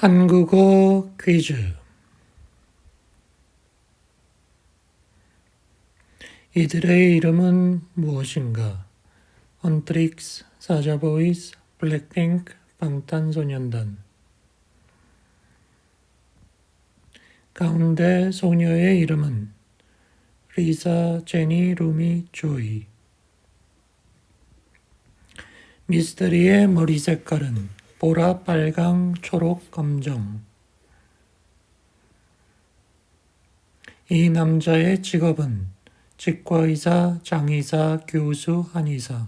한국어 퀴즈. 이들의 이름은 무엇인가? 헌트릭스, 사자보이스, 블랙핑크, 방탄소년단 가운데 소녀의 이름은 리사, 제니, 루미, 조이 미스터리의 머리 색깔은 보라, 빨강, 초록, 검정. 이 남자의 직업은 치과의사, 장의사, 교수, 한의사.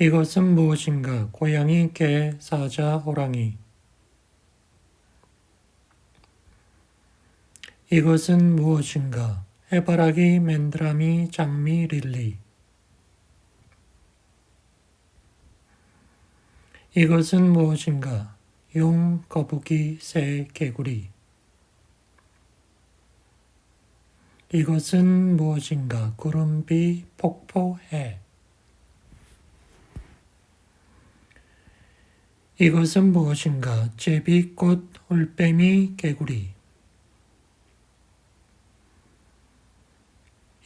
이것은 무엇인가? 고양이, 개, 사자, 호랑이. 이것은 무엇인가? 해바라기, 맨드라미, 장미, 릴리. 이것은 무엇인가? 용, 거북이, 새, 개구리. 이것은 무엇인가? 구름비, 폭포, 해. 이것은 무엇인가? 제비 꽃, 올빼미, 개구리.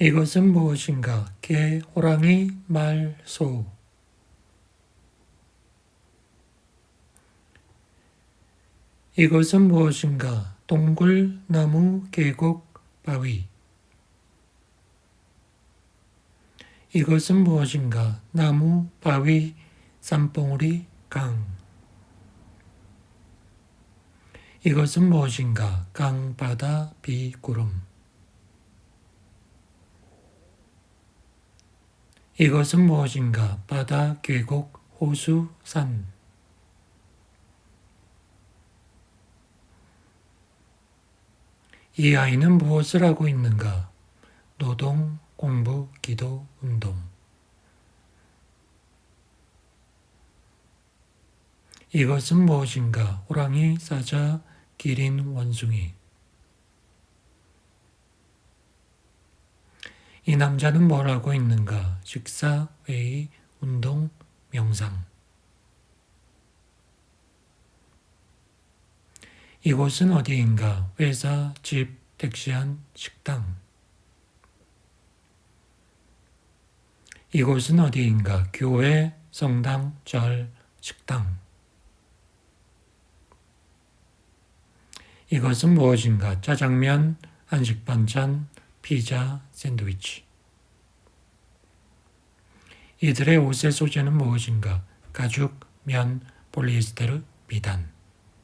이것은 무엇인가? 개, 호랑이, 말, 소. 이것은 무엇인가? 동굴, 나무, 계곡, 바위. 이것은 무엇인가? 나무, 바위, 산봉우리, 강. 이것은 무엇인가? 강, 바다, 비, 구름. 이것은 무엇인가? 바다, 계곡, 호수, 산. 이 아이는 무엇을 하고 있는가? 노동, 공부, 기도, 운동. 이것은 무엇인가? 호랑이, 사자, 기린, 원숭이. 이 남자는 뭘 하고 있는가? 식사, 회의, 운동, 명상. 이곳은 어디인가? 회사, 집, 택시 안, 식당. 이곳은 어디인가? 교회, 성당, 절, 식당. 이것은 무엇인가? 짜장면, 한식 반찬, 피자, 샌드위치. 이들의 옷의 소재는 무엇인가? 가죽, 면, 폴리에스테르, 비단.